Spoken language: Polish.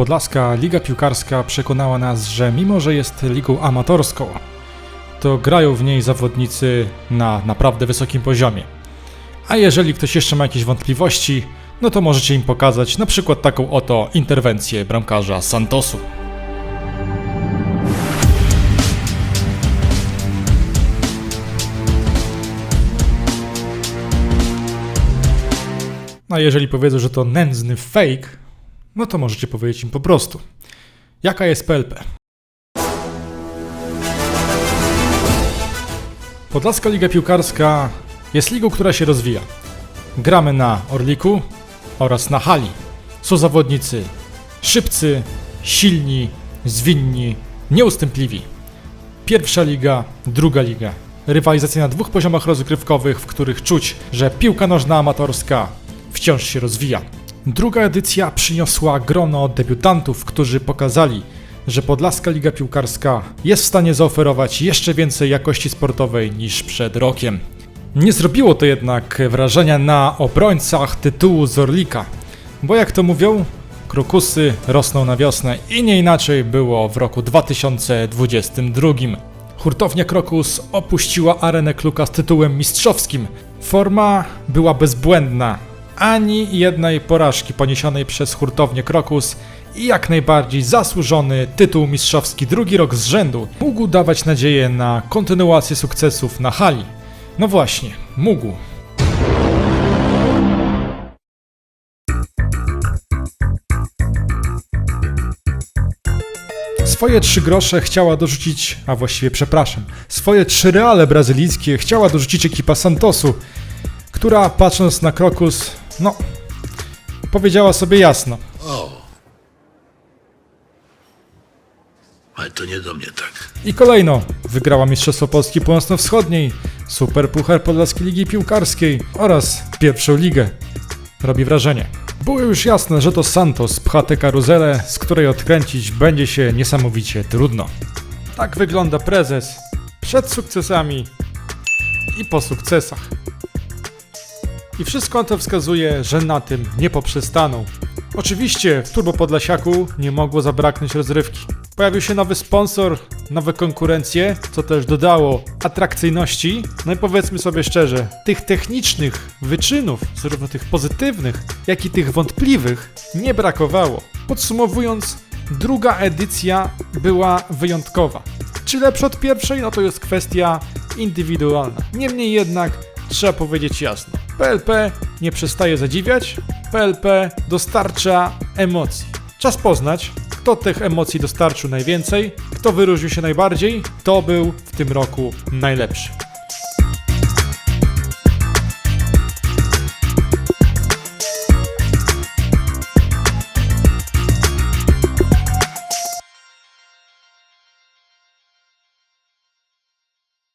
Podlaska Liga Piłkarska przekonała nas, że mimo, że jest ligą amatorską, to grają w niej zawodnicy na naprawdę wysokim poziomie. A jeżeli ktoś jeszcze ma jakieś wątpliwości, no to możecie im pokazać na przykład taką oto interwencję bramkarza Santosu. A jeżeli powiedzą, że to nędzny fake, no to możecie powiedzieć im po prostu. Jaka jest PLP? Podlaska Liga Piłkarska jest ligą, która się rozwija. Gramy na Orliku oraz na hali. Są zawodnicy szybcy, silni, zwinni, nieustępliwi. Pierwsza liga, druga liga. Rywalizacja na dwóch poziomach rozgrywkowych, w których czuć, że piłka nożna amatorska wciąż się rozwija. Druga edycja przyniosła grono debiutantów, którzy pokazali, że Podlaska Liga Piłkarska jest w stanie zaoferować jeszcze więcej jakości sportowej niż przed rokiem. Nie zrobiło to jednak wrażenia na obrońcach tytułu z Orlika, bo jak to mówią, krokusy rosną na wiosnę i nie inaczej było w roku 2022. Hurtownia Krokus opuściła arenę Kluka z tytułem mistrzowskim. Forma była bezbłędna, ani jednej porażki poniesionej przez hurtownię Krokus i jak najbardziej zasłużony tytuł mistrzowski drugi rok z rzędu mógł dawać nadzieję na kontynuację sukcesów na hali. No właśnie, mógł. Swoje trzy grosze chciała dorzucić, a właściwie przepraszam, swoje trzy reale brazylijskie chciała dorzucić ekipa Santosu, która patrząc na Krokus, no, powiedziała sobie jasno. O. Ale to nie do mnie tak. I kolejno wygrała Mistrzostwo Polski Północno-Wschodniej, Super Puchar Podlaskiej Ligi Piłkarskiej oraz pierwszą ligę. Robi wrażenie. Było już jasne, że to Santos pcha tę karuzelę, z której odkręcić będzie się niesamowicie trudno. Tak wygląda prezes przed sukcesami i po sukcesach. I wszystko to wskazuje, że na tym nie poprzestaną. Oczywiście w Turbo Podlasiaku nie mogło zabraknąć rozrywki. Pojawił się nowy sponsor, nowe konkurencje, co też dodało atrakcyjności. No i powiedzmy sobie szczerze, tych technicznych wyczynów, zarówno tych pozytywnych, jak i tych wątpliwych, nie brakowało. Podsumowując, druga edycja była wyjątkowa. Czy lepsza od pierwszej? No to jest kwestia indywidualna. Niemniej jednak trzeba powiedzieć jasno. PLP nie przestaje zadziwiać, PLP dostarcza emocji. Czas poznać, kto tych emocji dostarczył najwięcej, kto wyróżnił się najbardziej, kto był w tym roku najlepszy.